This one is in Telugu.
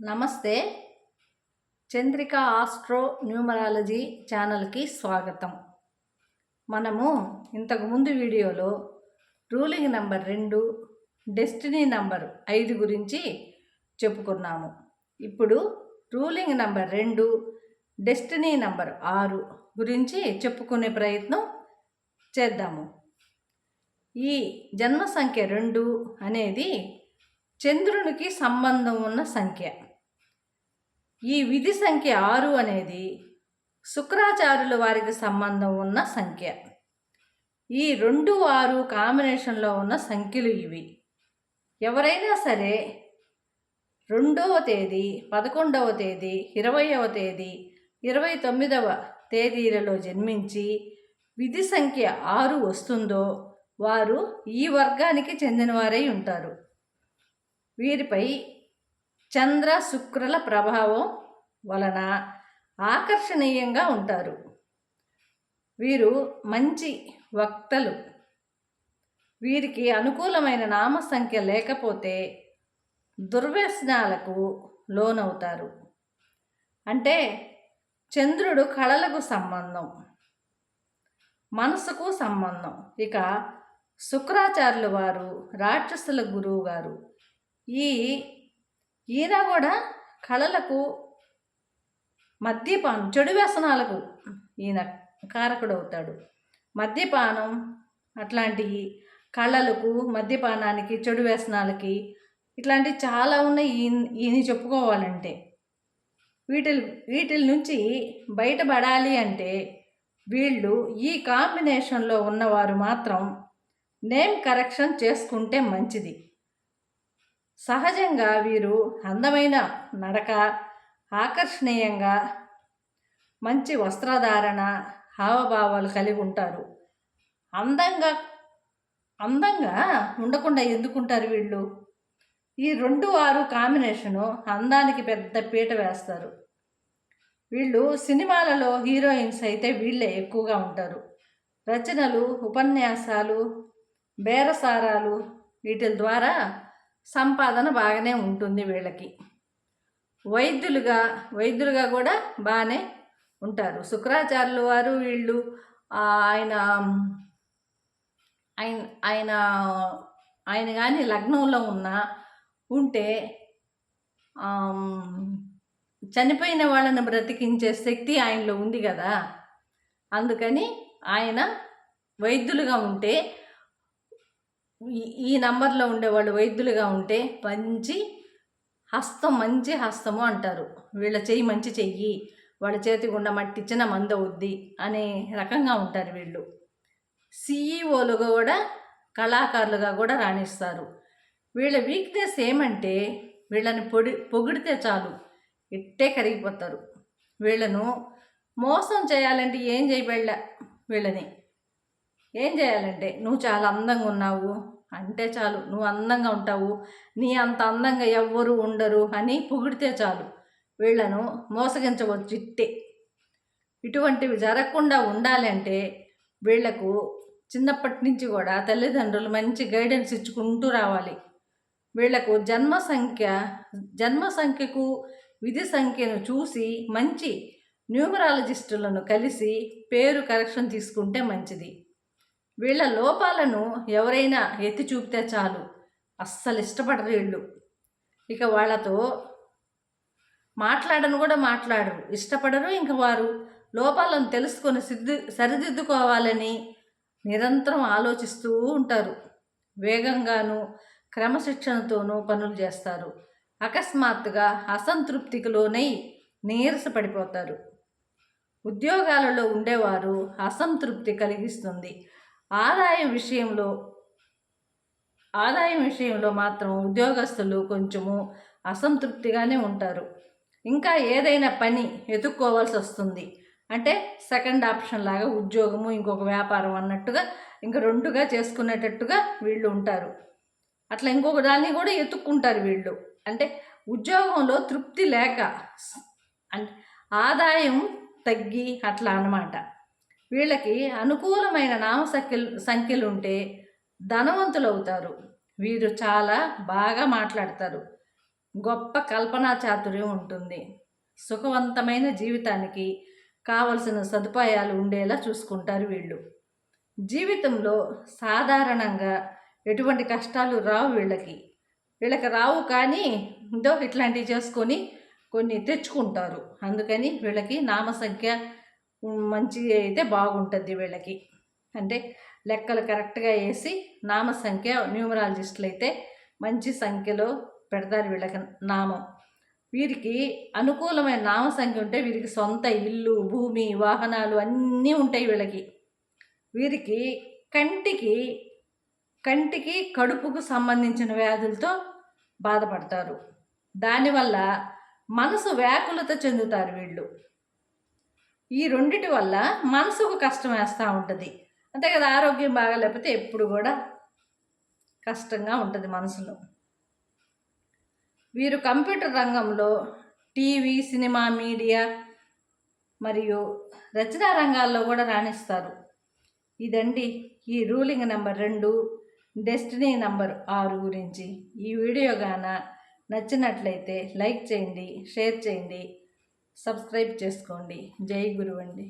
నమస్తే. చంద్రిక ఆస్ట్రో న్యూమరాలజీ ఛానల్కి స్వాగతం. మనము ఇంతకుముందు వీడియోలో రూలింగ్ నెంబర్ రెండు డెస్టినీ నంబర్ ఐదు గురించి చెప్పుకున్నాము. ఇప్పుడు రూలింగ్ నెంబర్ రెండు డెస్టినీ నంబర్ ఆరు గురించి చెప్పుకునే ప్రయత్నం చేద్దాము. ఈ జన్మ సంఖ్య రెండు అనేది చంద్రునికి సంబంధం ఉన్న సంఖ్య. ఈ విధి సంఖ్య ఆరు అనేది శుక్రాచార్యుల వారికి సంబంధం ఉన్న సంఖ్య. ఈ రెండు ఆరు కాంబినేషన్లో ఉన్న సంఖ్యలు ఇవి. ఎవరైనా సరే రెండవ తేదీ పదకొండవ తేదీ ఇరవైవ తేదీ ఇరవై తొమ్మిదవ తేదీలలో జన్మించి విధి సంఖ్య ఆరు వస్తుందో వారు ఈ వర్గానికి చెందినవారై ఉంటారు. వీరిపై చంద్ర శుక్రుల ప్రభావం వలన ఆకర్షణీయంగా ఉంటారు. వీరు మంచి వక్తలు. వీరికి అనుకూలమైన నామ సంఖ్య లేకపోతే దుర్వ్యసనాలకు లోనవుతారు. అంటే చంద్రుడు కళలకు సంబంధం మనసుకు సంబంధం. ఇక శుక్రాచార్యుల వారు రాక్షసుల గురువు గారు ఈ ఈయన కూడా కళలకు మద్యపానం చెడు వ్యసనాలకు ఈయన కారకుడవుతాడు. మద్యపానం అట్లాంటివి కళలకు మద్యపానానికి చెడు వ్యసనాలకి ఇట్లాంటివి చాలా ఉన్నాయి ఈయన ఈయన చెప్పుకోవాలంటే. వీటి వీటి నుంచి బయటపడాలి అంటే వీళ్ళు ఈ కాంబినేషన్లో ఉన్నవారు మాత్రం నేమ్ కరెక్షన్ చేసుకుంటే మంచిది. సహజంగా వీరు అందమైన నడక ఆకర్షణీయంగా మంచి వస్త్రధారణ హావభావాలు కలిగి ఉంటారు. అందంగా అందంగా ఉండకుండా ఎందుకుంటారు వీళ్ళు? ఈ రెండు ఆరు కాంబినేషను అందానికి పెద్ద పీట వేస్తారు. వీళ్ళు సినిమాలలో హీరోయిన్స్ అయితే వీళ్ళే ఎక్కువగా ఉంటారు. రచనలు ఉపన్యాసాలు బేరసారాలు వీటి ద్వారా సంపాదన బాగానే ఉంటుంది వీళ్ళకి. వైద్యులుగా వైద్యులుగా కూడా బాగానే ఉంటారు. శుక్రాచార్యులు వారు వీళ్ళు ఆయన ఆయన ఆయన ఆయన కానీ లగ్నంలో ఉన్న ఉంటే చనిపోయిన వాళ్ళని బ్రతికించే శక్తి ఆయనలో ఉంది కదా. అందుకని ఆయన వైద్యులుగా ఉంటే ఈ నంబర్లో ఉండేవాళ్ళు వైద్యులుగా ఉంటే మంచి హస్తం మంచి హస్తము అంటారు. వీళ్ళ చెయ్యి మంచి చెయ్యి వాళ్ళ చేతి గుండా మట్టిచ్చిన మంద అవుద్ది అనే రకంగా ఉంటారు వీళ్ళు. సిఈఓలుగా కూడా కళాకారులుగా కూడా రాణిస్తారు. వీళ్ళ వీక్నెస్ ఏమంటే వీళ్ళని పొడి పొగిడితే చాలు ఇట్టే కరిగిపోతారు. వీళ్ళను మోసం చేయాలంటే ఏం చేయబెళ్ళ వీళ్ళని? ఏం చేయాలంటే నువ్వు చాలా అందంగా ఉన్నావు. అంటే చాలు నువ్వు అందంగా ఉంటావు. నీ అంత అందంగా ఎవ్వరు ఉండరు. అని పొగిడితే చాలు. వీళ్ళను మోసగించవచ్చు ఇట్టే. ఇటువంటివి జరగకుండా ఉండాలంటే వీళ్ళకు చిన్నప్పటి నుంచి కూడా తల్లిదండ్రులు మంచి గైడెన్స్ ఇచ్చుకుంటూ రావాలి. వీళ్ళకు జన్మ సంఖ్య జన్మ సంఖ్యకు విధి సంఖ్యను చూసి మంచి న్యూమరాలజిస్టులను కలిసి పేరు కరెక్షన్ తీసుకుంటే మంచిది. వీళ్ళ లోపాలను ఎవరైనా ఎత్తి చూపితే చాలు. అస్సలు ఇష్టపడరు వీళ్ళు. ఇక వాళ్ళతో మాట్లాడను కూడా మాట్లాడరు. ఇష్టపడరు ఇంక వారు. లోపాలను తెలుసుకొని సిద్ధి సరిదిద్దుకోవాలని నిరంతరం ఆలోచిస్తూ ఉంటారు. వేగంగాను క్రమశిక్షణతోనూ పనులు చేస్తారు. అకస్మాత్తుగా అసంతృప్తికి లోనై నీరసపడిపోతారు ఉద్యోగాలలో ఉండేవారు అసంతృప్తి కలిగిస్తుంది. ఆదాయం విషయంలో ఆదాయం విషయంలో మాత్రం ఉద్యోగస్తులు కొంచెము అసంతృప్తిగానే ఉంటారు. ఇంకా ఏదైనా పని ఎదుక్కోవాల్సి వస్తుంది. అంటే సెకండ్ ఆప్షన్ లాగా ఉద్యోగము ఇంకొక వ్యాపారం అన్నట్టుగా ఇంకా రెండుగా చేసుకునేటట్టుగా వీళ్ళు ఉంటారు. అట్లా ఇంకొక దాన్ని కూడా ఎత్తుక్కుంటారు వీళ్ళు. అంటే ఉద్యోగంలో తృప్తి లేక అంటే ఆదాయం తగ్గి అట్లా అనమాట వీళ్ళకి అనుకూలమైన నామ సంఖ్యలు సంఖ్యలు ఉంటే ధనవంతులు అవుతారు వీరు చాలా బాగా మాట్లాడతారు. గొప్ప కల్పనా చాతుర్యం ఉంటుంది. సుఖవంతమైన జీవితానికి కావలసిన సదుపాయాలు ఉండేలా చూసుకుంటారు వీళ్ళు. జీవితంలో సాధారణంగా ఎటువంటి కష్టాలు రావు వీళ్ళకి. వీళ్ళకి రావు కానీ ఇదో ఇట్లాంటివి చేసుకొని కొన్ని తెచ్చుకుంటారు. అందుకని వీళ్ళకి నామసంఖ్య మంచి అయితే బాగుంటుంది వీళ్ళకి. అంటే లెక్కలు కరెక్ట్గా వేసి నామ సంఖ్య న్యూమరాలజిస్టులు అయితే మంచి సంఖ్యలో పెడతారు వీళ్ళకి నామం. వీరికి అనుకూలమైన నామ సంఖ్య ఉంటే వీరికి సొంత ఇల్లు భూమి వాహనాలు అన్నీ ఉంటాయి వీళ్ళకి. వీరికి కంటికి కంటికి కడుపుకు సంబంధించిన వ్యాధులతో బాధపడతారు. దానివల్ల మనసు వ్యాకులత చెందుతారు వీళ్ళు. ఈ రెండిటి వల్ల మనసుకు కష్టం వేస్తూ ఉంటుంది. అంతే కదా ఆరోగ్యం బాగాలేకపోతే ఎప్పుడు కూడా కష్టంగా ఉంటుంది మనసులో. వీరు కంప్యూటర్ రంగంలో టీవీ సినిమా మీడియా మరియు రచనా రంగాల్లో కూడా రాణిస్తారు. ఇదండి ఈ రూలింగ్ నెంబర్ రెండు డెస్టినీ నంబర్ ఆరు గురించి. ఈ వీడియో గాన నచ్చినట్లయితే లైక్ చేయండి షేర్ చేయండి. సబ్స్క్రైబ్ చేసుకోండి. జై గురువండి.